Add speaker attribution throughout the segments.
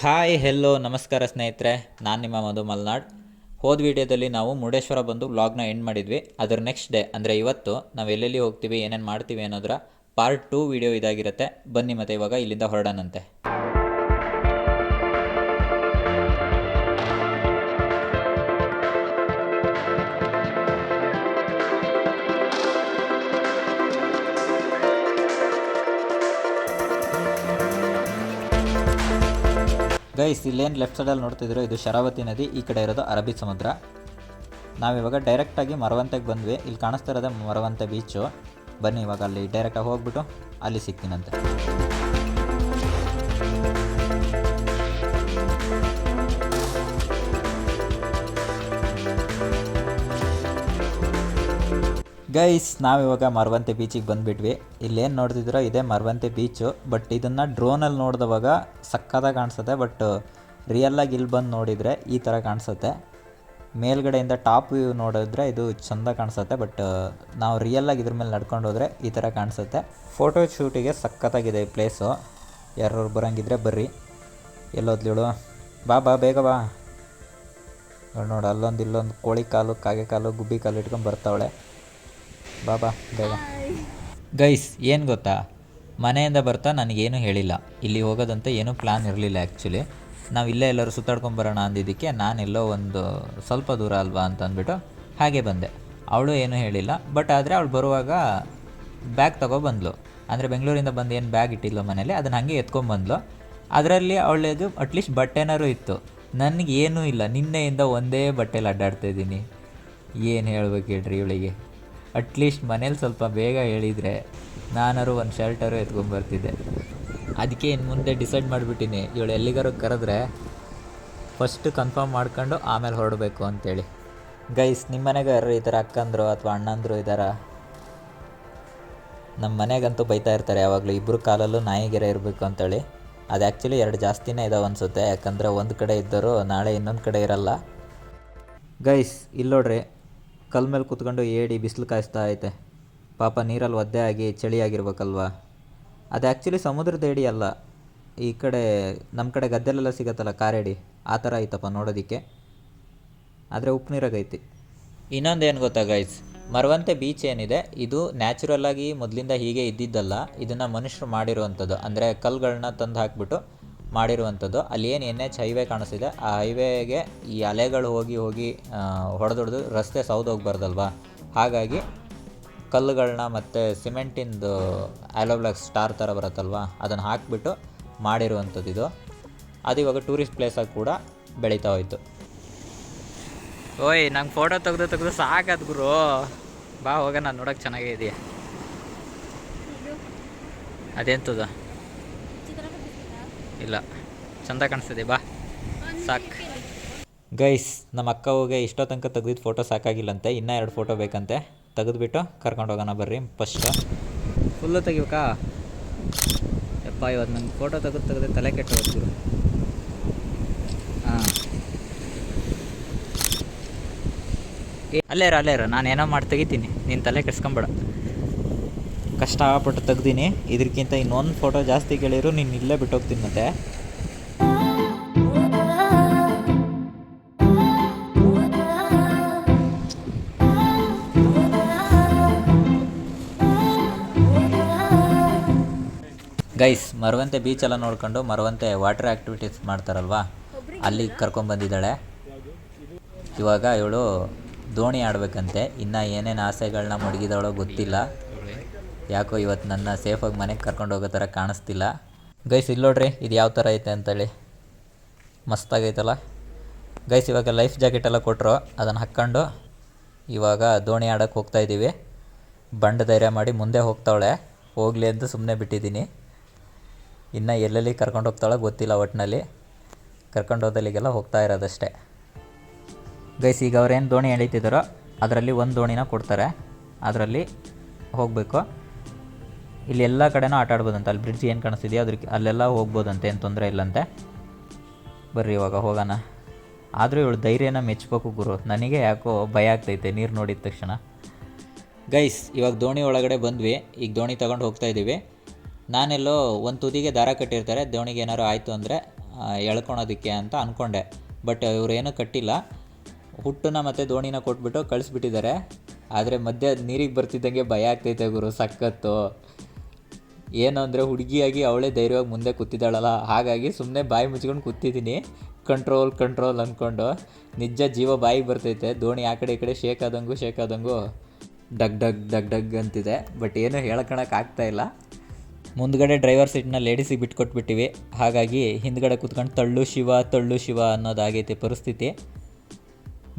Speaker 1: Hi hello ನಮಸ್ಕಾರ ಸ್ನೇಹಿತರೆ. ನಾನು ನಿಮ್ಮ ಮಧು ಮಲ್ನಾಡ್. ಹೋದ ವಿಡಿಯೋದಲ್ಲಿ ನಾವು ಮುರುಡೇಶ್ವರ ಬಂದು ವ್ಲಾಗ್ನ ಎಂಡ್ ಮಾಡಿದ್ವಿ. ಅದರ ನೆಕ್ಸ್ಟ್ ಡೇ ಅಂದರೆ ಇವತ್ತು, ನಾವು ಎಲ್ಲೆಲ್ಲಿ ಹೋಗ್ತೀವಿ, ಏನೇನು ಮಾಡ್ತೀವಿ ಅನ್ನೋದ್ರ ಪಾರ್ಟ್ ಟೂ ವಿಡಿಯೋ ಇದಾಗಿರುತ್ತೆ. ಬನ್ನಿ ಮತ್ತೆ ಇವಾಗ ಇಲ್ಲಿಂದ ಹೊರಡೋಣಂತೆ ಗೈಸ್ ಇಲ್ಲೇನು ಲೆಫ್ಟ್ ಸೈಡಲ್ಲಿ ನೋಡ್ತಿದ್ರು ಇದು ಶರಾವತಿ ನದಿ, ಈ ಕಡೆ ಇರೋದು ಅರಬ್ಬಿ ಸಮುದ್ರ. ನಾವಿವಾಗ ಡೈರೆಕ್ಟಾಗಿ ಮರವಂತೆಗೆ ಬಂದ್ವಿ. ಇಲ್ಲಿ ಕಾಣಿಸ್ತಾ ಇರೋದೇ ಮರವಂತೆ ಬೀಚು ಬನ್ನಿ, ಇವಾಗ ಅಲ್ಲಿ ಡೈರೆಕ್ಟಾಗಿ ಹೋಗ್ಬಿಟ್ಟು ಅಲ್ಲಿ ಸಿಗ್ತೀನಂತೆ. ಗೈಸ್ ನಾವಿವಾಗ ಮರವಂತೆ ಬೀಚಿಗೆ ಬಂದುಬಿಟ್ವಿ. ಇಲ್ಲೇನು ನೋಡ್ತಿದ್ರೋ ಇದೇ ಮರವಂತೆ ಬೀಚು ಬಟ್ ಇದನ್ನು ಡ್ರೋನಲ್ಲಿ ನೋಡಿದವಾಗ ಸಕ್ಕತ್ತಾಗಿ ಕಾಣಿಸುತ್ತೆ. ಬಟ್ ರಿಯಲ್ಲಾಗಿ ಇಲ್ಲಿ ಬಂದು ನೋಡಿದರೆ ಈ ಥರ ಕಾಣಿಸುತ್ತೆ. ಮೇಲ್ಗಡೆಯಿಂದ ಟಾಪ್ ವ್ಯೂ ನೋಡಿದ್ರೆ ಇದು ಚೆಂದ ಕಾಣಿಸುತ್ತೆ. ಬಟ್ ನಾವು ರಿಯಲ್ಲಾಗಿ ಇದ್ರ ಮೇಲೆ ನಡ್ಕೊಂಡು ಹೋದರೆ ಈ ಥರ ಕಾಣಿಸುತ್ತೆ. ಫೋಟೋ ಶೂಟಿಗೆ ಸಕ್ಕತ್ತಾಗಿದೆ ಈ ಪ್ಲೇಸು ಯಾರು ಬರೋಂಗಿದ್ರೆ ಬರ್ರಿ. ಎಲ್ಲೋದ್ಲಿಳು ಬಾ ಬಾ, ಬೇಗ ಬಾ. ನೋಡಿ ನೋಡು, ಅಲ್ಲೊಂದು ಇಲ್ಲೊಂದು ಕೋಳಿ ಕಾಲು, ಕಾಗೆ ಕಾಲು, ಗುಬ್ಬಿ ಕಾಲು ಇಟ್ಕೊಂಡು ಬರ್ತಾವಳೆ. ಬಾ ಬಾ, ಬೇಗ. ಗೈಸ್, ಏನು ಗೊತ್ತಾ? ಮನೆಯಿಂದ ಬರ್ತಾ ನನಗೇನು ಹೇಳಿಲ್ಲ. ಇಲ್ಲಿ ಹೋಗೋದಂತ ಏನೂ ಪ್ಲ್ಯಾನ್ ಇರಲಿಲ್ಲ ಆ್ಯಕ್ಚುಲಿ ನಾವು ಇಲ್ಲೇ ಎಲ್ಲರೂ ಸುತ್ತಾಡ್ಕೊಂಬರೋಣ ಅಂದಿದ್ದಕ್ಕೆ ನಾನೆಲ್ಲೋ ಒಂದು ಸ್ವಲ್ಪ ದೂರ ಅಲ್ವಾ ಅಂತ ಅಂದ್ಬಿಟ್ಟು ಹಾಗೆ ಬಂದೆ. ಅವಳು ಏನೂ ಹೇಳಿಲ್ಲ ಬಟ್ ಆದರೆ ಅವಳು ಬರುವಾಗ ಬ್ಯಾಗ್ ತೊಗೊಬಂದ್ಲು ಅಂದರೆ ಬೆಂಗಳೂರಿಂದ ಬಂದು ಏನು ಬ್ಯಾಗ್ ಇಟ್ಟಿಲ್ಲ ಮನೇಲಿ, ಅದನ್ನು ಹಾಗೆ ಎತ್ಕೊಂಬಂದ್ಲು ಅದರಲ್ಲಿ ಅವಳದು ಅಟ್ಲೀಸ್ಟ್ ಬಟ್ಟೆನಾರು ಇತ್ತು. ನನಗೆ ಏನೂ ಇಲ್ಲ, ನಿನ್ನೆಯಿಂದ ಒಂದೇ ಬಟ್ಟೆಲಿ ಅಡ್ಡಾಡ್ತಾ ಇದ್ದೀನಿ. ಏನು ಹೇಳ್ಬೇಕು ಹೇಳ್ರಿ ಇವಳಿಗೆ? ಅಟ್ಲೀಸ್ಟ್ ಮನೇಲಿ ಸ್ವಲ್ಪ ಬೇಗ ಹೇಳಿದರೆ ನಾನಾರು ಒಂದು ಶರ್ಟಾರು ಎತ್ಕೊಂಬರ್ತಿದ್ದೆ ಅದಕ್ಕೆ ಇನ್ನು ಮುಂದೆ ಡಿಸೈಡ್ ಮಾಡಿಬಿಟ್ಟಿನಿ, ಇವಳು ಎಲ್ಲಿಗಾರು ಕರೆದ್ರೆ ಫಸ್ಟ್ ಕನ್ಫರ್ಮ್ ಮಾಡ್ಕೊಂಡು ಆಮೇಲೆ ಹೊರಡಬೇಕು ಅಂತೇಳಿ. ಗೈಸ್ ನಿಮ್ಮ ಮನೆಗೆ ಯಾರು ಈ ಥರ ಅಕ್ಕಂದ್ರು ಅಥವಾ ಅಣ್ಣಂದ್ರು ಇದ್ದಾರ ನಮ್ಮ ಮನೆಗಂತೂ ಬೈತಾ ಇರ್ತಾರೆ, ಯಾವಾಗಲೂ ಇಬ್ಬರು ಕಾಲಲ್ಲೂ ನಾಯಿಗೆರೆ ಇರಬೇಕು ಅಂತೇಳಿ. ಅದು ಆ್ಯಕ್ಚುಲಿ ಎರಡು ಜಾಸ್ತಿನೇ ಇದಾವೆ ಅನಿಸುತ್ತೆ, ಯಾಕಂದರೆ ಒಂದು ಕಡೆ ಇದ್ದರೂ ನಾಳೆ ಇನ್ನೊಂದು ಕಡೆ ಇರಲ್ಲ. ಗೈಸ್ ಇಲ್ಲಿ ನೋಡ್ರಿ ಕಲ್ ಮೇಲೆ ಕೂತ್ಕೊಂಡು ಏಡಿ ಬಿಸಿಲು ಕಾಯಿಸ್ತಾ ಐತೆ. ಪಾಪ ನೀರಲ್ಲಿ ಒದ್ದೆ ಆಗಿ ಚಳಿ ಆಗಿರ್ಬೇಕಲ್ವಾ ಅದು ಆ್ಯಕ್ಚುಲಿ ಸಮುದ್ರದ ಏಡಿ ಅಲ್ಲ. ಈ ಕಡೆ ನಮ್ಮ ಕಡೆ ಗದ್ದೆಲೆಲ್ಲ ಸಿಗತ್ತಲ್ಲ ಕಾರೇಡಿ? ಆ ಥರ ಐತಪ್ಪ ನೋಡೋದಕ್ಕೆ. ಆದರೆ ಉಪ್ಪು ನೀರಾಗೈತಿ. ಇನ್ನೊಂದು ಏನು ಗೊತ್ತಾ ಗೈಸ್ ಮರವಂತೆ ಬೀಚ್ ಏನಿದೆ, ಇದು ನ್ಯಾಚುರಲ್ ಆಗಿ ಮೊದಲಿಂದ ಹೀಗೆ ಇದ್ದಿದ್ದಲ್ಲ, ಇದನ್ನು ಮನುಷ್ಯರು ಮಾಡಿರುವಂಥದ್ದು. ಅಂದರೆ ಕಲ್ಲುಗಳನ್ನ ತಂದು ಹಾಕಿಬಿಟ್ಟು ಮಾಡಿರುವಂಥದ್ದು. ಅಲ್ಲಿ ಏನು ಎನ್ ಎಚ್ ಹೈವೇ ಕಾಣಿಸ್ತಿದೆ. ಆ ಹೈವೇಗೆ ಈ ಅಲೆಗಳು ಹೋಗಿ ಹೋಗಿ ಹೊಡೆದೊಡೆದು ರಸ್ತೆ ಸೌದು ಹೋಗ್ಬಾರ್ದಲ್ವಾ? ಹಾಗಾಗಿ ಕಲ್ಲುಗಳನ್ನ ಮತ್ತು ಸಿಮೆಂಟಿಂದು ಆಲೋಬ್ಲಾಕ್ ಸ್ಟಾರ್ ಥರ ಬರುತ್ತಲ್ವಾ? ಅದನ್ನು ಹಾಕಿಬಿಟ್ಟು ಮಾಡಿರುವಂಥದ್ದು ಇದು. ಅದು ಇವಾಗ ಟೂರಿಸ್ಟ್ ಪ್ಲೇಸಾಗಿ ಕೂಡ ಬೆಳೀತಾ ಹೋಯ್ತು. ಓಯ್ ನಂಗೆ ಫೋಟೋ ತೆಗೆದು ತೆಗೆದು ಸಾಕದ್ ಗುರು. ಬಾ ಹೋಗೋಣ ನೋಡೋಕೆ ಚೆನ್ನಾಗೇ ಇದೆಯಾ? ಅದೆಂತದ? ಇಲ್ಲ. ಚಂದ ಕಾಣಿಸ್ತದೆ ಬಾ. ಸಾಕು. ಗೈಸ್ ನಮ್ಮ ಅಕ್ಕ ಹೋಗಿ ಇಷ್ಟೋ ತನಕ ತೆಗೆದಿದ್ದು ಫೋಟೋ ಸಾಕಾಗಿಲ್ಲಂತೆ. ಇನ್ನೂ ಎರಡು ಫೋಟೋ ಬೇಕಂತೆ. ತೆಗೆದುಬಿಟ್ಟು ಕರ್ಕೊಂಡು ಹೋಗೋಣ ಬರ್ರಿ ಫಸ್ಟ್ ಫುಲ್ಲು ತೆಗಿಬೇಕಾ? ಯಪ್ಪ ಇವತ್ತು ನಂಗೆ ಫೋಟೋ ತೆಗೆದು ತೆಗೆದು ತಲೆ ಕೆಟ್ಟು ಹೋಗ್ತೀವಿ ಹಾಂ. ಅಲ್ಲೇ ಅಲ್ಲೇರ ಅಲ್ಲೇ ಇರ. ನಾನು ಏನೋ ಮಾಡಿ ತೆಗಿತೀನಿ. ನೀನು ತಲೆ ಕೆಡ್ಸ್ಕೊಂಬೇಡ. ಕಷ್ಟಪಟ್ಟು ತೆಗ್ದೀನಿ. ಇದಕ್ಕಿಂತ ಇನ್ನೊಂದು ಫೋಟೋ ಜಾಸ್ತಿ ಕೇಳಿರು ನೀನು ಇಲ್ಲೇ ಬಿಟ್ಟೋಗ್ತೀನಿ ಮತ್ತೆ. ಗೈಸ್ ಮರವಂತೆ ಬೀಚೆಲ್ಲ ನೋಡ್ಕೊಂಡು ಮರವಂತೆ ವಾಟರ್ ಆ್ಯಕ್ಟಿವಿಟೀಸ್ ಮಾಡ್ತಾರಲ್ವಾ? ಅಲ್ಲಿ ಕರ್ಕೊಂಬಂದಿದ್ದಾಳೆ ಇವಾಗ ಇವಳು ದೋಣಿ ಆಡಬೇಕಂತೆ. ಇನ್ನು ಏನೇನು ಆಸೆಗಳನ್ನ ಮಡಗಿದವಳೋ ಗೊತ್ತಿಲ್ಲ. ಯಾಕೋ ಇವತ್ತು ನನ್ನ ಸೇಫಾಗಿ ಮನೆಗೆ ಕರ್ಕೊಂಡು ಹೋಗೋ ಥರ ಕಾಣಿಸ್ತಿಲ್ಲ. ಗೈಸ್ ಇಲ್ಲಿ ನೋಡ್ರಿ, ಇದು ಯಾವ ಥರ ಐತೆ ಅಂತೇಳಿ. ಮಸ್ತಾಗೈತಲ್ಲ. ಗೈಸ್ ಇವಾಗ ಲೈಫ್ ಜಾಕೆಟ್ ಎಲ್ಲ ಕೊಟ್ಟರು ಅದನ್ನು ಹಾಕ್ಕೊಂಡು ಇವಾಗ ದೋಣಿ ಆಡೋಕ್ಕೆ ಹೋಗ್ತಾ ಇದ್ದೀವಿ ಬಂಡ ಧೈರ್ಯ ಮಾಡಿ ಮುಂದೆ ಹೋಗ್ತಾವಳೆ. ಹೋಗಲಿ ಅಂತ ಸುಮ್ಮನೆ ಬಿಟ್ಟಿದ್ದೀನಿ ಇನ್ನು ಎಲ್ಲೆಲ್ಲಿ ಕರ್ಕೊಂಡು ಹೋಗ್ತಾಳೋ ಗೊತ್ತಿಲ್ಲ ಒಟ್ಟಿನಲ್ಲಿ ಕರ್ಕೊಂಡು ಹೋದಲ್ಲಿಗೆಲ್ಲ ಹೋಗ್ತಾ ಇರೋದಷ್ಟೇ. ಗೈಸ್ ಈಗ ಅವ್ರೇನು ದೋಣಿ ಎಳೀತಿದ್ದಾರೋ ಅದರಲ್ಲಿ ಒಂದು ದೋಣಿನ ಕೊಡ್ತಾರೆ. ಅದರಲ್ಲಿ ಹೋಗಬೇಕು. ಇಲ್ಲಿ ಎಲ್ಲ ಕಡೆನೂ ಆಟ ಆಡ್ಬೋದಂತೆ. ಅಲ್ಲಿ ಬ್ರಿಡ್ಜ್ ಏನು ಕಾಣಿಸ್ತಿದೆಯೋ ಅದ್ರ ಅಲ್ಲೆಲ್ಲ ಹೋಗ್ಬೋದಂತೆ, ಏನು ತೊಂದರೆ ಇಲ್ಲಂತೆ. ಬರ್ರಿ ಇವಾಗ, ಹೋಗೋಣ. ಆದರೂ ಇವಳು ಧೈರ್ಯನ ಮೆಚ್ಚಬೇಕು ಗುರು. ನನಗೆ ಯಾಕೋ ಭಯ ಆಗ್ತೈತೆ, ನೀರು ನೋಡಿದ ತಕ್ಷಣ. ಗೈಸ್ ಇವಾಗ ದೋಣಿ ಒಳಗಡೆ ಬಂದ್ವಿ. ಈಗ ದೋಣಿ ತೊಗೊಂಡು ಹೋಗ್ತಾ ಇದ್ದೀವಿ ನಾನೆಲ್ಲೋ ಒಂದು ತುದಿಗೆ ದಾರ ಕಟ್ಟಿರ್ತಾರೆ. ದೋಣಿಗೆ ಏನಾರು ಆಯಿತು ಅಂದರೆ ಎಳ್ಕೊಳೋದಕ್ಕೆ ಅಂತ ಅಂದ್ಕೊಂಡೆ ಬಟ್ ಇವರೇನು ಕಟ್ಟಿಲ್ಲ. ಹುಟ್ಟನ್ನ ಮತ್ತು ದೋಣಿನ ಕೊಟ್ಬಿಟ್ಟು ಕಳಿಸ್ಬಿಟ್ಟಿದ್ದಾರೆ. ಆದರೆ ಮಧ್ಯ ನೀರಿಗೆ ಬರ್ತಿದ್ದಂಗೆ ಭಯ ಆಗ್ತೈತೆ ಗುರು, ಸಖತ್ತು. ಏನು ಅಂದರೆ ಹುಡುಗಿಯಾಗಿ ಅವಳೇ ಧೈರ್ಯವಾಗಿ ಮುಂದೆ ಕೂತಿದ್ದಾಳಲ್ಲ. ಹಾಗಾಗಿ ಸುಮ್ಮನೆ ಬಾಯಿ ಮುಚ್ಕೊಂಡು ಕೂತಿದ್ದೀನಿ. ಕಂಟ್ರೋಲ್ ಕಂಟ್ರೋಲ್ ಅಂದ್ಕೊಂಡು ನಿಜ ಜೀವ ಬಾಯಿಗೆ ಬರ್ತೈತೆ. ದೋಣಿ ಆ ಕಡೆ ಈ ಕಡೆ ಶೇಕ್ ಆದಂಗೂ ಶೇಕ್ ಆದಂಗೂ ಡಗ್ ಡಗ್ ಡಗ್ ಡಗ್ ಅಂತಿದೆ. ಬಟ್ ಏನೂ ಹೇಳ್ಕೊಳಕ್ಕೆ ಆಗ್ತಾ ಇಲ್ಲ. ಮುಂದ್ಗಡೆ ಡ್ರೈವರ್ ಸೀಟ್ನ ಲೇಡೀಸಿಗೆ ಬಿಟ್ಕೊಟ್ಬಿಟ್ಟಿವಿ ಹಾಗಾಗಿ ಹಿಂದ್ಗಡೆ ಕೂತ್ಕೊಂಡು ತಳ್ಳು ಶಿವ ತಳ್ಳು ಶಿವ ಅನ್ನೋದಾಗೈತೆ ಪರಿಸ್ಥಿತಿ.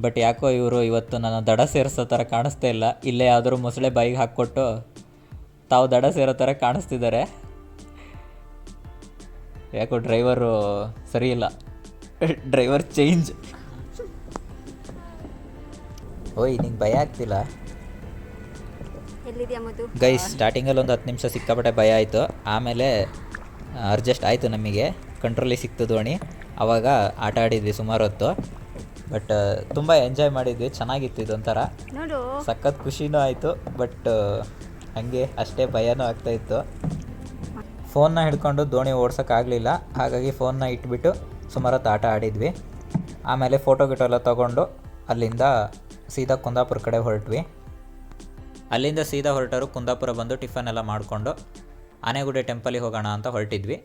Speaker 1: ಬಟ್ ಯಾಕೋ ಇವರು ಇವತ್ತು ನನ್ನ ದಡ ಸೇರಿಸೋ ಥರ ಕಾಣಿಸ್ತಾ ಇಲ್ಲ. ಇಲ್ಲೇ ಯಾವ್ದಾದ್ರು ಮೊಸಳೆ ಬಾಯಿಗೆ ಹಾಕ್ಕೊಟ್ಟು ತಾವು ದಡ ಸೇರೋ ಥರ ಕಾಣಿಸ್ತಿದ್ದಾರೆ. ಯಾಕೋ ಡ್ರೈವರು ಸರಿ ಇಲ್ಲ. ಡ್ರೈವರ್ ಚೇಂಜ್ ಓಯ್ ನಿಂಗೆ ಭಯ ಆಗ್ತಿಲ್ಲ? ಗೈಸ್ ಸ್ಟಾರ್ಟಿಂಗಲ್ಲಿ ಒಂದು ಹತ್ತು ನಿಮಿಷ ಸಿಕ್ಕಾಪಟ್ಟೆ ಭಯ ಆಯಿತು. ಆಮೇಲೆ ಅಡ್ಜಸ್ಟ್ ಆಯಿತು ನಮಗೆ. ಕಂಟ್ರೋಲಿಗೆ ಸಿಕ್ತು ದೋಣಿ ಆವಾಗ ಆಟ ಆಡಿದ್ವಿ ಸುಮಾರು ಹೊತ್ತು. ಬಟ್ ತುಂಬ ಎಂಜಾಯ್ ಮಾಡಿದ್ವಿ. ಚೆನ್ನಾಗಿತ್ತು ಇದೊಂಥರ. ಸಖತ್ ಖುಷಿನೂ ಆಯಿತು. ಬಟ್ ಹಾಗೆ ಅಷ್ಟೇ ಭಯನೂ ಆಗ್ತಾಯಿತ್ತು ಫೋನ್ನ ಹಿಡ್ಕೊಂಡು ದೋಣಿ ಓಡ್ಸೋಕ್ಕಾಗಲಿಲ್ಲ ಹಾಗಾಗಿ ಫೋನ್ನ ಇಟ್ಬಿಟ್ಟು ಸುಮಾರು ಆಟ ಆಡಿದ್ವಿ. ಆಮೇಲೆ ಫೋಟೋ ಗಿಟೋ ಎಲ್ಲ ತೊಗೊಂಡು ಅಲ್ಲಿಂದ ಸೀದಾ ಕುಂದಾಪುರ ಕಡೆ ಹೊರಟ್ವಿ. ಅಲ್ಲಿಂದ ಸೀದಾ ಹೊರಟರು ಕುಂದಾಪುರ ಬಂದು ಟಿಫನ್ ಎಲ್ಲ ಮಾಡಿಕೊಂಡು ಆನೆಗುಡಿ ಟೆಂಪಲಿಗೆ ಹೋಗೋಣ ಅಂತ ಹೊರಟಿದ್ವಿ.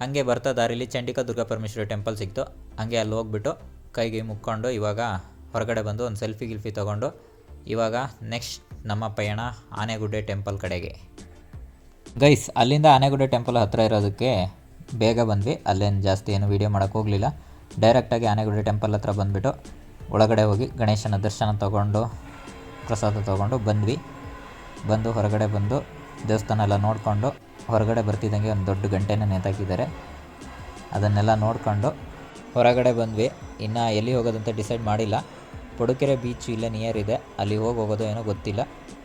Speaker 1: ಹಾಗೆ ಬರ್ತಾ ದಾರಿಲಿ ಚಂಡಿಕಾ ದುರ್ಗಾ ಪರಮೇಶ್ವರಿ ಟೆಂಪಲ್ ಸಿಕ್ತು. ಹಾಗೆ ಅಲ್ಲಿ ಹೋಗ್ಬಿಟ್ಟು ಕೈಗೆ ಮುಕ್ಕೊಂಡು ಇವಾಗ ಹೊರಗಡೆ ಬಂದು ಒಂದು ಸೆಲ್ಫಿ ಗಿಲ್ಫಿ ತೊಗೊಂಡು ಇವಾಗ ನೆಕ್ಸ್ಟ್ ನಮ್ಮ ಪಯಣ ಆನೆಗುಡ್ಡೆ ಟೆಂಪಲ್ ಕಡೆಗೆ. ಗೈಸ್ ಅಲ್ಲಿಂದ ಆನೆಗುಡ್ಡೆ ಟೆಂಪಲ್ ಹತ್ತಿರ ಇರೋದಕ್ಕೆ ಬೇಗ ಬಂದ್ವಿ. ಅಲ್ಲೇನು ಜಾಸ್ತಿ ಏನು ವೀಡಿಯೋ ಮಾಡೋಕ್ಕೆ ಹೋಗಲಿಲ್ಲ. ಡೈರೆಕ್ಟಾಗಿ ಆನೆಗುಡ್ಡೆ ಟೆಂಪಲ್ ಹತ್ರ ಬಂದುಬಿಟ್ಟು ಒಳಗಡೆ ಹೋಗಿ ಗಣೇಶನ ದರ್ಶನ ತಗೊಂಡು, ಪ್ರಸಾದ ತೊಗೊಂಡು ಬಂದ್ವಿ. ಬಂದು ಹೊರಗಡೆ ಬಂದು ದೇವಸ್ಥಾನ ಎಲ್ಲ ನೋಡಿಕೊಂಡು ಹೊರಗಡೆ ಬರ್ತಿದ್ದಂಗೆ ಒಂದು ದೊಡ್ಡ ಗಂಟೆನ ನೇತಾಕಿದ್ದಾರೆ. ಅದನ್ನೆಲ್ಲ ನೋಡಿಕೊಂಡು ಹೊರಗಡೆ ಬಂದ್ವಿ. ಇನ್ನು ಎಲ್ಲಿ ಹೋಗೋದಂತ ಡಿಸೈಡ್ ಮಾಡಿಲ್ಲ. ಪಡುಕೆರೆ ಬೀಚ್ ಇಲ್ಲೇ ನಿಯರ್ ಇದೆ. ಅಲ್ಲಿ ಹೋಗಿ ಹೋಗೋದು ಏನೋ ಗೊತ್ತಿಲ್ಲ.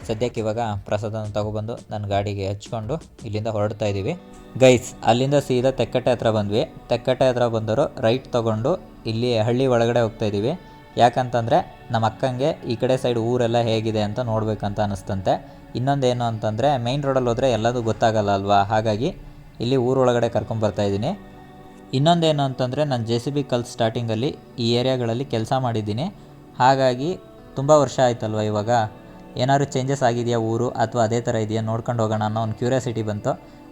Speaker 1: ಸದ್ಯಕ್ಕೆ ಇವಾಗ ಪ್ರಸಾದನ ತಗೊಬಂದು ನನ್ನ ಗಾಡಿಗೆ ಹಚ್ಕೊಂಡು ಇಲ್ಲಿಂದ ಹೊರಡ್ತಾ ಇದ್ದೀವಿ ಗೈಸ್ ಅಲ್ಲಿಂದ ಸೀದಾ ತೆಕ್ಕಟ್ಟೆ ಹತ್ರ ಬಂದ್ವಿ. ತೆಕ್ಕಟ್ಟೆ ಹತ್ರ ಬಂದರು ರೈಟ್ ತಗೊಂಡು ಇಲ್ಲಿ ಹಳ್ಳಿ ಒಳಗಡೆ ಹೋಗ್ತಾ ಇದ್ದೀವಿ ಯಾಕಂತಂದರೆ ನಮ್ಮ ಅಕ್ಕಂಗೆ ಈ ಕಡೆ ಸೈಡ್ ಊರೆಲ್ಲ ಹೇಗಿದೆ ಅಂತ ನೋಡ್ಬೇಕಂತ ಅನಿಸ್ತಂತೆ. ಇನ್ನೊಂದೇನು ಅಂತಂದರೆ ಮೈನ್ ರೋಡಲ್ಲಿ ಹೋದರೆ ಎಲ್ಲದೂ ಗೊತ್ತಾಗಲ್ಲ ಅಲ್ವಾ? ಹಾಗಾಗಿ ಇಲ್ಲಿ ಊರೊಳಗಡೆ ಕರ್ಕೊಂಬರ್ತಾ ಇದ್ದೀನಿ ಇನ್ನೊಂದೇನು ಅಂತಂದರೆ ನಾನು ಜೆ ಸಿ ಬಿ ಕಲ್ಸ್ ಸ್ಟಾರ್ಟಿಂಗಲ್ಲಿ ಈ ಏರಿಯಾಗಳಲ್ಲಿ ಕೆಲಸ ಮಾಡಿದ್ದೀನಿ. ಹಾಗಾಗಿ ತುಂಬ ವರ್ಷ ಆಯಿತಲ್ವ ಇವಾಗ? ಏನಾದ್ರು ಚೇಂಜಸ್ ಆಗಿದೆಯಾ ಊರು ಅಥವಾ ಅದೇ ಥರ ಇದೆಯಾ? ನೋಡ್ಕೊಂಡು ಹೋಗೋಣ ಅನ್ನೋ ಒಂದು ಕ್ಯೂರಿಯಾಸಿಟಿ ಬಂತು.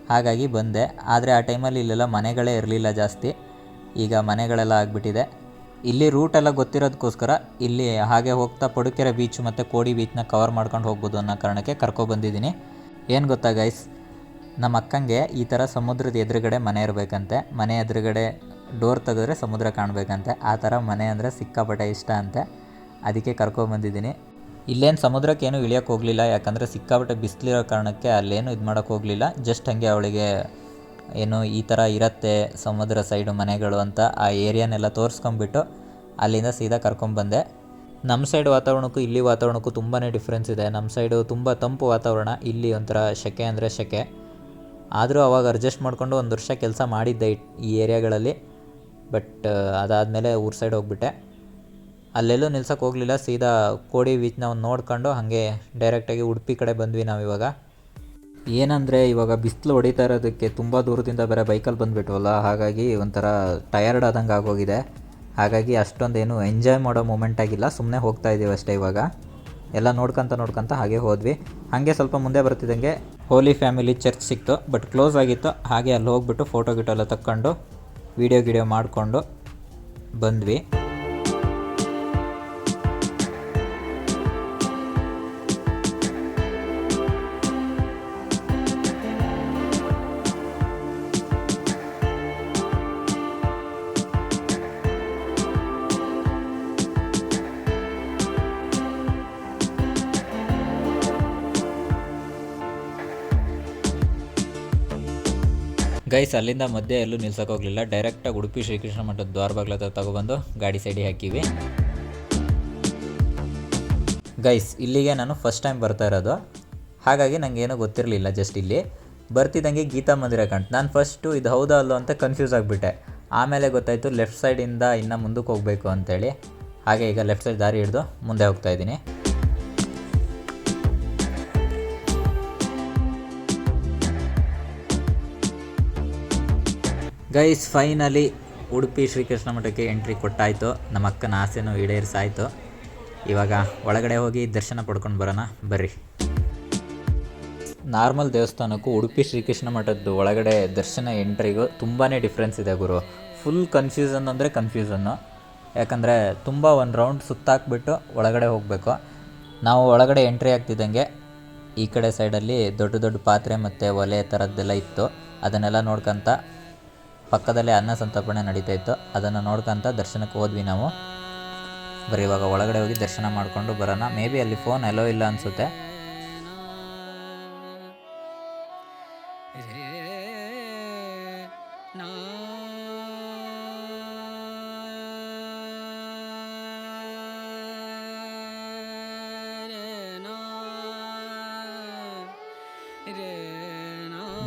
Speaker 1: ಹಾಗಾಗಿ ಬಂದೆ. ಆದರೆ ಆ ಟೈಮಲ್ಲಿ ಇಲ್ಲೆಲ್ಲ ಮನೆಗಳೇ ಇರಲಿಲ್ಲ ಜಾಸ್ತಿ. ಈಗ ಮನೆಗಳೆಲ್ಲ ಆಗಿಬಿಟ್ಟಿದೆ. ಇಲ್ಲಿ ರೂಟೆಲ್ಲ ಗೊತ್ತಿರೋದಕ್ಕೋಸ್ಕರ ಇಲ್ಲಿ ಹಾಗೆ ಹೋಗ್ತಾ ಪಡುಕೆರೆ ಬೀಚ್ ಮತ್ತು ಕೋಡಿ ಬೀಚ್ನ ಕವರ್ ಮಾಡ್ಕೊಂಡು ಹೋಗ್ಬೋದು ಅನ್ನೋ ಕಾರಣಕ್ಕೆ ಕರ್ಕೊಬಂದಿದ್ದೀನಿ ಏನು ಗೊತ್ತಾ ಗೈಸ್ ನಮ್ಮ ಅಕ್ಕಂಗೆ ಈ ಥರ ಸಮುದ್ರದ ಎದುರುಗಡೆ ಮನೆ ಇರಬೇಕಂತೆ. ಮನೆ ಎದುರುಗಡೆ ಡೋರ್ ತೆಗೆದ್ರೆ ಸಮುದ್ರ ಕಾಣಬೇಕಂತೆ. ಆ ಥರ ಮನೆ ಅಂದರೆ ಸಿಕ್ಕಾಪಟ್ಟೆ ಇಷ್ಟ ಅಂತೆ. ಅದಕ್ಕೆ ಕರ್ಕೊಬಂದಿದ್ದೀನಿ ಇಲ್ಲೇನು ಸಮುದ್ರಕ್ಕೇನು ಇಳಿಯೋಕ್ಕೆ ಹೋಗಲಿಲ್ಲ, ಯಾಕಂದರೆ ಸಿಕ್ಕಾಪಟ್ಟೆ ಬಿಸಿಲಿರೋ ಕಾರಣಕ್ಕೆ ಅಲ್ಲೇನು ಇದು ಮಾಡೋಕೆ ಹೋಗಲಿಲ್ಲ. ಜಸ್ಟ್ ಹಾಗೆ ಅವಳಿಗೆ ಏನು ಈ ಥರ ಇರತ್ತೆ ಸಮುದ್ರ ಸೈಡು ಮನೆಗಳು ಅಂತ ಆ ಏರಿಯಾನೆಲ್ಲ ತೋರಿಸ್ಕೊಂಬಿಟ್ಟು ಅಲ್ಲಿಂದ ಸೀದಾ ಕರ್ಕೊಂಬಂದೆ ನಮ್ಮ ಸೈಡ್ ವಾತಾವರಣಕ್ಕೂ ಇಲ್ಲಿ ವಾತಾವರಣಕ್ಕೂ ತುಂಬಾ ಡಿಫ್ರೆನ್ಸ್ ಇದೆ. ನಮ್ಮ ಸೈಡು ತುಂಬ ತಂಪು ವಾತಾವರಣ, ಇಲ್ಲಿ ಒಂಥರ ಸೆಕೆ ಅಂದರೆ ಸೆಕೆ ಆದರೂ ಅವಾಗ ಅಡ್ಜಸ್ಟ್ ಮಾಡಿಕೊಂಡು ಒಂದು ವರ್ಷ ಕೆಲಸ ಮಾಡಿದ್ದೆ ಈ ಏರಿಯಾಗಳಲ್ಲಿ. ಬಟ್ ಅದಾದಮೇಲೆ ಊರ ಸೈಡ್ ಹೋಗ್ಬಿಟ್ಟೆ. ಅಲ್ಲೆಲ್ಲೂ ನಿಲ್ಸಕ್ಕೆ ಹೋಗಲಿಲ್ಲ. ಸೀದಾ ಕೋಡಿ ಬೀಚ್ನ ಒಂದು ನೋಡ್ಕೊಂಡು ಹಾಗೆ ಡೈರೆಕ್ಟಾಗಿ ಉಡುಪಿ ಕಡೆ ಬಂದ್ವಿ ನಾವು ಇವಾಗ. ಏನಂದರೆ ಇವಾಗ ಬಿಸಿಲು ಹೊಡಿತಾ ಇರೋದಕ್ಕೆ ತುಂಬ ದೂರದಿಂದ ಬೇರೆ ಬೈಕಲ್ಲಿ ಬಂದುಬಿಟ್ವಲ್ಲ, ಹಾಗಾಗಿ ಒಂಥರ ಟಯರ್ಡ್ ಆದಂಗೆ ಆಗೋಗಿದೆ. ಹಾಗಾಗಿ ಅಷ್ಟೊಂದೇನು ಎಂಜಾಯ್ ಮಾಡೋ ಮೂಮೆಂಟ್ ಆಗಿಲ್ಲ. ಸುಮ್ಮನೆ ಹೋಗ್ತಾ ಇದ್ದೀವಿ ಅಷ್ಟೇ ಇವಾಗ. ಎಲ್ಲ ನೋಡ್ಕೊಂತ ನೋಡ್ಕೊಂತ ಹಾಗೆ ಹೋದ್ವಿ. ಹಾಗೆ ಸ್ವಲ್ಪ ಮುಂದೆ ಬರ್ತಿದ್ದಂಗೆ ಹೋಲಿ ಫ್ಯಾಮಿಲಿ ಚರ್ಚ್ ಸಿಕ್ತು. ಬಟ್ ಕ್ಲೋಸ್ ಆಗಿತ್ತು. ಹಾಗೆ ಅಲ್ಲಿ ಹೋಗ್ಬಿಟ್ಟು ಫೋಟೋ ಗಿಟೋ ಎಲ್ಲ ತಕ್ಕೊಂಡು ವೀಡಿಯೋ ಗಿಡಿಯೋ ಮಾಡಿಕೊಂಡು ಬಂದ್ವಿ. ಗೈಸ್ ಅಲ್ಲಿಂದ ಮಧ್ಯೆ ಎಲ್ಲೂ ನಿಲ್ಸಕ್ಕೆ ಹೋಗಲಿಲ್ಲ. ಡೈರೆಕ್ಟಾಗಿ ಉಡುಪಿ ಶ್ರೀಕೃಷ್ಣ ಮಠದ ದ್ವಾರಬಾಗ್ಲ ಹತ್ರ ತಗೊಬಂದು ಗಾಡಿ ಸೈಡಿಗೆ ಹಾಕಿವಿ. ಗೈಸ್ ಇಲ್ಲಿಗೆ ನಾನು ಫಸ್ಟ್ ಟೈಮ್ ಬರ್ತಾ ಇರೋದು. ಹಾಗಾಗಿ ನನಗೆ ಏನೂ ಗೊತ್ತಿರಲಿಲ್ಲ ಜಸ್ಟ್ ಇಲ್ಲಿ. ಬರ್ತಿದ್ದಂಗೆ ಗೀತಾ ಮಂದಿರ ಕಾಣ್ತು. ನಾನು ಫಸ್ಟು ಇದು ಹೌದಾ ಅಲ್ಲೋ ಅಂತ ಕನ್ಫ್ಯೂಸ್ ಆಗಿಬಿಟ್ಟೆ. ಆಮೇಲೆ ಗೊತ್ತಾಯಿತು ಲೆಫ್ಟ್ ಸೈಡಿಂದ ಇನ್ನೂ ಮುಂದಕ್ಕೆ ಹೋಗಬೇಕು ಅಂತೇಳಿ. ಹಾಗೆ ಈಗ ಲೆಫ್ಟ್ ಸೈಡ್ ದಾರಿ ಹಿಡಿದು ಮುಂದೆ ಹೋಗ್ತಾ ಇದ್ದೀನಿ. ಗೈಸ್ ಫೈನಲಿ ಉಡುಪಿ ಶ್ರೀಕೃಷ್ಣ ಮಠಕ್ಕೆ ಎಂಟ್ರಿ ಕೊಟ್ಟಾಯಿತು. ನಮ್ಮ ಅಕ್ಕನ ಆಸೆನೂ ಈಡೇರಿಸಾಯಿತು. ಇವಾಗ ಒಳಗಡೆ ಹೋಗಿ ದರ್ಶನ ಪಡ್ಕೊಂಡು ಬರೋಣ. ಬರ್ರಿ. ನಾರ್ಮಲ್ ದೇವಸ್ಥಾನಕ್ಕೂ ಉಡುಪಿ ಶ್ರೀಕೃಷ್ಣ ಮಠದ್ದು ಒಳಗಡೆ ದರ್ಶನ ಎಂಟ್ರಿಗೂ ತುಂಬಾ ಡಿಫ್ರೆನ್ಸ್ ಇದೆ ಗುರು. ಫುಲ್ ಕನ್ಫ್ಯೂಸನ್ ಅಂದರೆ ಕನ್ಫ್ಯೂಸನ್ನು ಯಾಕಂದರೆ ತುಂಬ ಒಂದು ರೌಂಡ್ ಸುತ್ತಾಕ್ಬಿಟ್ಟು ಒಳಗಡೆ ಹೋಗಬೇಕು. ನಾವು ಒಳಗಡೆ ಎಂಟ್ರಿ ಆಗ್ತಿದ್ದಂಗೆ ಈ ಕಡೆ ಸೈಡಲ್ಲಿ ದೊಡ್ಡ ದೊಡ್ಡ ಪಾತ್ರೆ ಮತ್ತು ಒಲೆ ಥರದ್ದೆಲ್ಲ ಇತ್ತು. ಅದನ್ನೆಲ್ಲ ನೋಡ್ಕೊಂತ ಪಕ್ಕದಲ್ಲೇ ಅನ್ನ ಸಂತರ್ಪಣೆ ನಡೀತಾ ಇತ್ತು. ಅದನ್ನು ನೋಡ್ಕೊಂತ ದರ್ಶನಕ್ಕೆ ಹೋದ್ವಿ ನಾವು. ಬರೀ ಇವಾಗ ಒಳಗಡೆ ಹೋಗಿ ದರ್ಶನ ಮಾಡಿಕೊಂಡು ಬರೋಣ. ಮೇ ಬಿ ಅಲ್ಲಿ ಫೋನ್ ಎಲ್ಲೋ ಇಲ್ಲ ಅನಿಸುತ್ತೆ.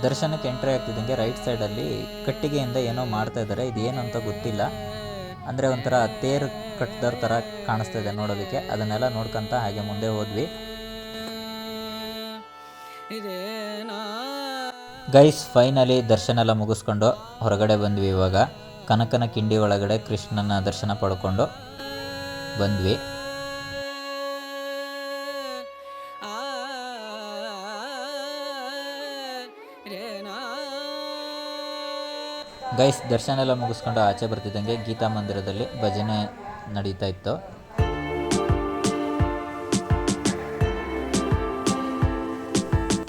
Speaker 1: ದರ್ಶನಕ್ಕೆ ಎಂಟ್ರಿ ಆಗ್ತಿದ್ದಂಗೆ ರೈಟ್ ಸೈಡಲ್ಲಿ ಕಟ್ಟಿಗೆಯಿಂದ ಏನೋ ಮಾಡ್ತಾ ಇದ್ದಾರೆ. ಇದೇನು ಅಂತ ಗೊತ್ತಿಲ್ಲ. ಅಂದರೆ ಒಂಥರ ತೇರು ಕಟ್ಟಿದವ್ರ ಥರ ಕಾಣಿಸ್ತಾ ಇದೆ ನೋಡೋದಕ್ಕೆ. ಅದನ್ನೆಲ್ಲ ನೋಡ್ಕೊಂತ ಹಾಗೆ ಮುಂದೆ ಹೋದ್ವಿ. ಗೈಸ್ ಫೈನಲಿ ದರ್ಶನ ಎಲ್ಲ ಮುಗಿಸ್ಕೊಂಡು ಹೊರಗಡೆ ಬಂದ್ವಿ ಇವಾಗ. ಕನಕನ ಕಿಂಡಿ ಒಳಗಡೆ ಕೃಷ್ಣನ ದರ್ಶನ ಪಡ್ಕೊಂಡು ಬಂದ್ವಿ. ಗೈಸ್, ದರ್ಶನ ಎಲ್ಲ ಮುಗಿಸ್ಕೊಂಡು ಆಚೆ ಬರ್ತಿದ್ದಂಗೆ ಗೀತಾ ಮಂದಿರದಲ್ಲಿ ಭಜನೆ ನಡೀತಾ ಇತ್ತು.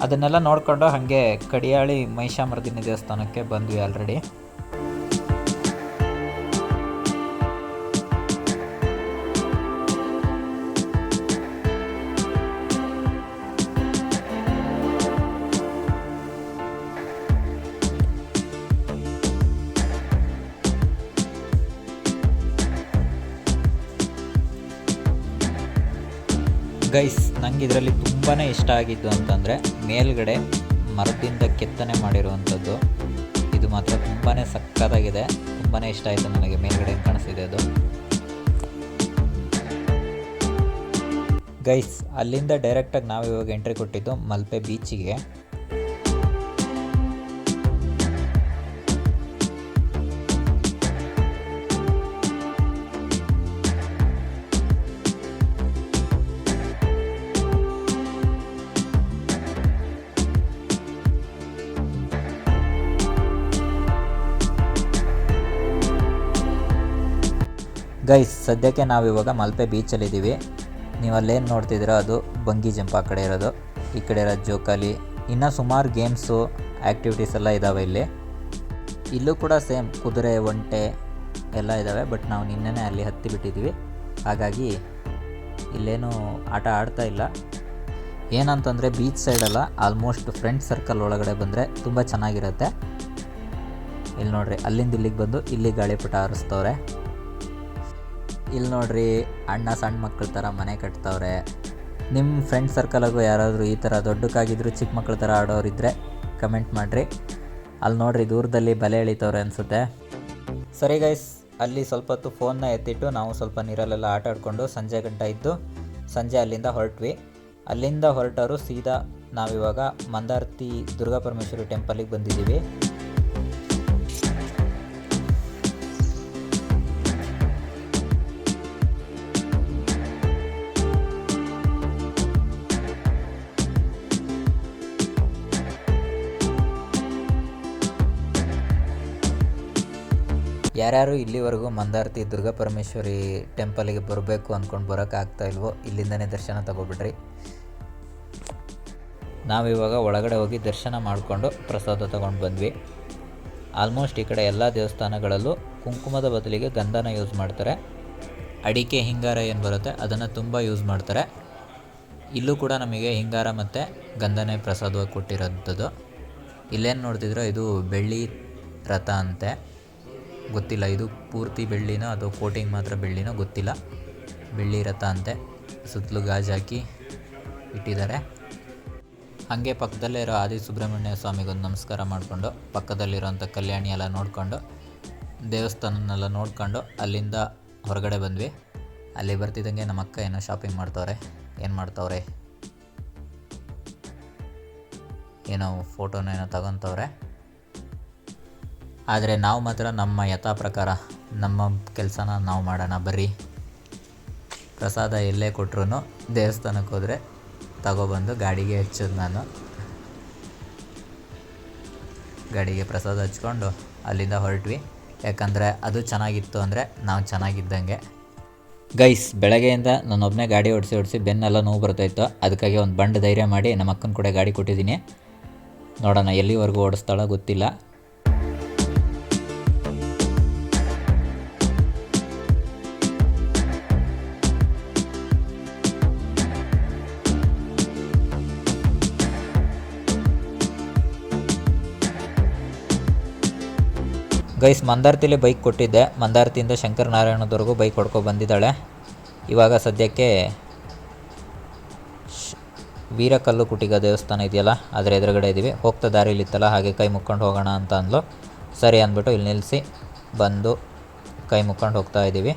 Speaker 1: ಅದನ್ನೆಲ್ಲ ನೋಡಿಕೊಂಡು ಹಾಗೆ ಕಡಿಯಾಳಿ ಮಹಿಷಾಮರ್ದಿನಿ ದೇವಸ್ಥಾನಕ್ಕೆ ಬಂದ್ವಿ ಆಲ್ರೆಡಿ ಗೈಸ್ ನನಗೆ ಇದರಲ್ಲಿ ತುಂಬಾ ಇಷ್ಟ ಆಗಿದ್ದು ಅಂತಂದರೆ ಮೇಲ್ಗಡೆ ಮರದಿಂದ ಕೆತ್ತನೆ ಮಾಡಿರುವಂಥದ್ದು. ಇದು ಮಾತ್ರ ತುಂಬಾ ಸಕ್ಕತ್ತಾಗಿದೆ ತುಂಬಾ ಇಷ್ಟ ಆಯಿತು ನನಗೆ ಮೇಲ್ಗಡೆ ಕಾಣಿಸಿದೆ ಅದು. ಗೈಸ್, ಅಲ್ಲಿಂದ ಡೈರೆಕ್ಟಾಗಿ ನಾವು ಇವಾಗ ಎಂಟ್ರಿ ಕೊಟ್ಟಿದ್ದು ಮಲ್ಪೆ ಬೀಚಿಗೆ. ಗೈಸ್ ಸದ್ಯಕ್ಕೆ ನಾವು ಇವಾಗ ಮಲ್ಪೆ ಬೀಚಲ್ಲಿದ್ದೀವಿ ನೀವು ಅಲ್ಲೇನು ನೋಡ್ತಿದ್ದೀರೋ ಅದು ಬಂಗಿ ಜಂಪ್ ಆ ಕಡೆ ಇರೋದು. ಈ ಕಡೆ ಇರೋದು ಜೋಕಾಲಿ ಇನ್ನೂ ಸುಮಾರು ಗೇಮ್ಸು ಆ್ಯಕ್ಟಿವಿಟೀಸ್ ಎಲ್ಲ ಇದ್ದಾವೆ ಇಲ್ಲಿ. ಇಲ್ಲೂ ಕೂಡ ಸೇಮ್ ಕುದುರೆ, ಒಂಟೆ ಎಲ್ಲ ಇದ್ದಾವೆ ಬಟ್ ನಾವು ನಿನ್ನೆನೇ ಅಲ್ಲಿ ಹತ್ತಿ ಬಿಟ್ಟಿದ್ದೀವಿ ಹಾಗಾಗಿ ಇಲ್ಲೇನು ಆಟ ಆಡ್ತಾ ಇಲ್ಲ. ಏನಂತಂದರೆ ಬೀಚ್ ಸೈಡೆಲ್ಲ ಆಲ್ಮೋಸ್ಟ್ ಫ್ರೆಂಡ್ ಸರ್ಕಲ್ ಒಳಗಡೆ ಬಂದರೆ ತುಂಬ ಚೆನ್ನಾಗಿರುತ್ತೆ. ಇಲ್ಲಿ ನೋಡ್ರಿ, ಅಲ್ಲಿಂದ ಇಲ್ಲಿಗೆ ಬಂದು ಇಲ್ಲಿ ಗಾಳಿಪಟ ಹಾರಿಸ್ತವ್ರೆ ಇಲ್ಲಿ ನೋಡ್ರಿ ಅಣ್ಣ ಸಣ್ಣ ಮಕ್ಕಳ ಥರ ಮನೆ ಕಟ್ತವ್ರೆ. ನಿಮ್ಮ ಫ್ರೆಂಡ್ ಸರ್ಕಲಾಗೂ ಯಾರಾದರೂ ಈ ಥರ ದೊಡ್ಡಕ್ಕಾಗಿದ್ರು ಚಿಕ್ಕ ಮಕ್ಕಳ ಥರ ಆಡೋರಿದ್ದರೆ ಕಮೆಂಟ್ ಮಾಡಿರಿ. ಅಲ್ಲಿ ನೋಡ್ರಿ ದೂರದಲ್ಲಿ ಬಲೆ ಎಳಿತವ್ರೆ ಅನಿಸುತ್ತೆ. ಸರಿ ಗೈಸ್ ಅಲ್ಲಿ ಸ್ವಲ್ಪ ಹೊತ್ತು ಫೋನ್ನ ಎತ್ತಿಟ್ಟು ನಾವು ಸ್ವಲ್ಪ ನೀರಲ್ಲೆಲ್ಲ ಆಟ ಆಡಿಕೊಂಡು ಸಂಜೆ ಗಂಟ ಇದ್ದು ಸಂಜೆ ಅಲ್ಲಿಂದ ಹೊರಟ್ವಿ. ಅಲ್ಲಿಂದ ಹೊರಟವರು ಸೀದಾ ನಾವಿವಾಗ ಮಂದಾರ್ತಿ ದುರ್ಗಾ ಪರಮೇಶ್ವರಿ ಟೆಂಪಲಿಗೆ ಬಂದಿದ್ದೀವಿ. ಯಾರ್ಯಾರು ಇಲ್ಲಿವರೆಗೂ ಮಂದಾರ್ತಿ, ದುರ್ಗಾ ಪರಮೇಶ್ವರಿ ಟೆಂಪಲಿಗೆ ಬರಬೇಕು ಅಂದ್ಕೊಂಡು ಬರೋಕ್ಕಾಗ್ತಾ ಇಲ್ವೋ, ಇಲ್ಲಿಂದನೇ ದರ್ಶನ ತಗೊಬಿಡ್ರಿ. ನಾವಿವಾಗ ಒಳಗಡೆ ಹೋಗಿ ದರ್ಶನ ಮಾಡಿಕೊಂಡು ಪ್ರಸಾದ ತಗೊಂಡು ಬಂದ್ವಿ. ಆಲ್ಮೋಸ್ಟ್ ಈ ಕಡೆ ಎಲ್ಲ ದೇವಸ್ಥಾನಗಳಲ್ಲೂ ಕುಂಕುಮದ ಬದಲಿಗೆ ಗಂಧನ ಯೂಸ್ ಮಾಡ್ತಾರೆ. ಅಡಿಕೆ, ಹಿಂಗಾರ ಏನು ಬರುತ್ತೆ, ಅದನ್ನು ತುಂಬ ಯೂಸ್ ಮಾಡ್ತಾರೆ. ಇಲ್ಲೂ ಕೂಡ ನಮಗೆ ಹಿಂಗಾರ ಮತ್ತು ಗಂಧನೆ ಪ್ರಸಾದವಾಗಿ ಕೊಟ್ಟಿರೋಂಥದ್ದು. ಇಲ್ಲೇನು ನೋಡ್ತಿದ್ರೋ, ಇದು ಬೆಳ್ಳಿ ರಥ ಅಂತೆ. ಗೊತ್ತಿಲ್ಲ. ಇದು ಪೂರ್ತಿ ಬೆಳ್ಳಿನ ಅದು ಕೋಟಿಂಗ್ ಮಾತ್ರ ಬೆಳ್ಳಿನ ಗೊತ್ತಿಲ್ಲ. ಬೆಳ್ಳಿ ರಥ ಅಂತೆ. ಸುತ್ತಲೂ ಗಾಜು ಇಟ್ಟಿದ್ದಾರೆ. ಹಾಗೆ ಪಕ್ಕದಲ್ಲೇ ಇರೋ ಆದಿ ಸುಬ್ರಹ್ಮಣ್ಯ ಸ್ವಾಮಿಗೊಂದು ನಮಸ್ಕಾರ ಮಾಡಿಕೊಂಡು ಪಕ್ಕದಲ್ಲಿರೋಂಥ ಕಲ್ಯಾಣಿ ಎಲ್ಲ ನೋಡಿಕೊಂಡು ದೇವಸ್ಥಾನನೆಲ್ಲ ನೋಡ್ಕೊಂಡು ಅಲ್ಲಿಂದ ಹೊರಗಡೆ ಬಂದ್ವಿ. ಅಲ್ಲಿ ಬರ್ತಿದ್ದಂಗೆ ನಮ್ಮ ಅಕ್ಕ ಏನೋ ಶಾಪಿಂಗ್ ಮಾಡ್ತವ್ರೆ. ಏನು ಮಾಡ್ತವ್ರೆ? ಏನೋ ಫೋಟೋನ ಏನೋ ತಗೊತವ್ರೆ. ಆದರೆ ನಾವು ಮಾತ್ರ ನಮ್ಮ ಯಥಾ ಪ್ರಕಾರ ನಮ್ಮ ಕೆಲಸನ ನಾವು ಮಾಡೋಣ. ಬರ್ರಿ. ಪ್ರಸಾದ ಎಲ್ಲೇ ಕೊಟ್ರು ದೇವಸ್ಥಾನಕ್ಕೆ ಹೋದರೆ ತಗೊಬಂದು ಗಾಡಿಗೆ ಹಚ್ಚೋದು ನಾನು. ಗಾಡಿಗೆ ಪ್ರಸಾದ ಹಚ್ಕೊಂಡು ಅಲ್ಲಿಂದ ಹೊರಟ್ವಿ. ಯಾಕಂದರೆ ಅದು ಚೆನ್ನಾಗಿತ್ತು ಅಂದರೆ ನಾವು ಚೆನ್ನಾಗಿದ್ದಂಗೆ. ಗೈಸ್, ಬೆಳಗ್ಗೆಯಿಂದ ನಾನೊಬ್ಬನೇ ಗಾಡಿ ಓಡಿಸಿ ಓಡಿಸಿ ಬೆನ್ನೆಲ್ಲ ನೋವು ಬರ್ತಾಯಿತ್ತು ಅದಕ್ಕಾಗಿ ಒಂದು ಬಂಡ್ ಧೈರ್ಯ ಮಾಡಿ ನಮ್ಮ ಅಕ್ಕನ ಕೂಡ ಗಾಡಿ ಕೊಟ್ಟಿದ್ದೀನಿ. ನೋಡೋಣ ಎಲ್ಲಿವರೆಗೂ ಓಡಿಸ್ತಾಳೋ ಗೊತ್ತಿಲ್ಲ. ಗೈಸ್, ಮಂದಾರ್ತಿಲಿ ಬೈಕ್ ಕೊಟ್ಟಿದ್ದೆ. ಮಂದಾರ್ತಿಯಿಂದ ಶಂಕರ ನಾರಾಯಣದವರೆಗೂ ಬೈಕ್ ಹೊಡ್ಕೊ ಬಂದಿದ್ದಾಳೆ. ಇವಾಗ ಸದ್ಯಕ್ಕೆ ವೀರಕಲ್ಲು ಕುಟಿಗ ದೇವಸ್ಥಾನ ಇದೆಯಲ್ಲ, ಅದರ ಎದುರುಗಡೆ ಇದ್ದೀವಿ ಹೋಗ್ತಾ ದಾರಿಲಿತ್ತಲ್ಲ, ಹಾಗೆ ಕೈ ಮುಕ್ಕೊಂಡು ಹೋಗೋಣ ಅಂತ ಅಂದ್ಲು. ಸರಿ ಅಂದ್ಬಿಟ್ಟು ಇಲ್ಲಿ ನಿಲ್ಲಿಸಿ, ಬಂದು ಕೈ ಮುಕ್ಕೊಂಡು ಹೋಗ್ತಾ ಇದ್ದೀವಿ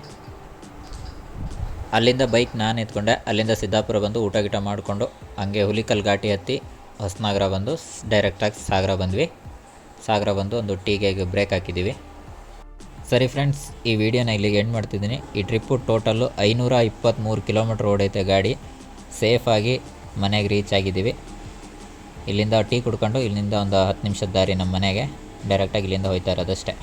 Speaker 1: ಅಲ್ಲಿಂದ ಬೈಕ್ ನಾನು ಎತ್ಕೊಂಡೆ. ಅಲ್ಲಿಂದ ಸಿದ್ದಾಪುರ ಬಂದು ಊಟ ಗೀಟ ಮಾಡಿಕೊಂಡು, ಹಂಗೆ ಹುಲಿಕಲ್ ಘಾಟಿ ಹತ್ತಿ ಹೊಸನಗರ ಬಂದು, ಡೈರೆಕ್ಟಾಗಿ ಸಾಗರ ಬಂದ್ವಿ. ಸಾಗರ ಬಂದು ಒಂದು ಟೀಗೆ ಬ್ರೇಕ್ ಹಾಕಿದ್ದೀವಿ. ಸರಿ ಫ್ರೆಂಡ್ಸ್, ಈ ವಿಡಿಯೋನ ಇಲ್ಲಿಗೆ ಎಂಡ್ ಮಾಡ್ತಿದ್ದೀನಿ. ಈ ಟ್ರಿಪ್ಪು ಟೋಟಲ್ಲು ಐನೂರ ಇಪ್ಪತ್ತ್ಮೂರು ಕಿಲೋಮೀಟ್ರ್ ಓಡೈತೆ ಗಾಡಿ. ಸೇಫಾಗಿ ಮನೆಗೆ ರೀಚ್ ಆಗಿದ್ದೀವಿ. ಇಲ್ಲಿಂದ ಟೀ ಕುಡ್ಕೊಂಡು ಇಲ್ಲಿಂದ ಒಂದು ಹತ್ತು ನಿಮಿಷದ ದಾರಿ ನಮ್ಮ ಮನೆಗೆ. ಡೈರೆಕ್ಟಾಗಿ ಇಲ್ಲಿಂದ ಹೋಯ್ತಾ ಇರೋದಷ್ಟೇ.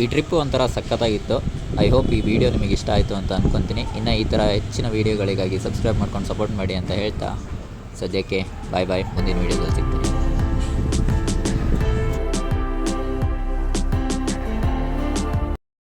Speaker 1: ಈ ಟ್ರಿಪ್ಪು ಒಂಥರ ಸಖತ್ತಾಗಿತ್ತು. ಐ ಹೋಪ್ ಈ ವಿಡಿಯೋ ನಿಮಗೆ ಇಷ್ಟ ಆಯಿತು ಅಂತ ಅಂದ್ಕೊತೀನಿ ಇನ್ನು ಈ ಥರ ಹೆಚ್ಚಿನ ವೀಡಿಯೋಗಳಿಗಾಗಿ ಸಬ್ಸ್ಕ್ರೈಬ್ ಮಾಡ್ಕೊಂಡು ಸಪೋರ್ಟ್ ಮಾಡಿ ಅಂತ ಹೇಳ್ತಾ. ಸದ್ಯಕ್ಕೆ ಬಾಯ್ ಬಾಯ್, ಮುಂದಿನ ವೀಡಿಯೋದಲ್ಲಿ ಸಿಗ್ತೀನಿ.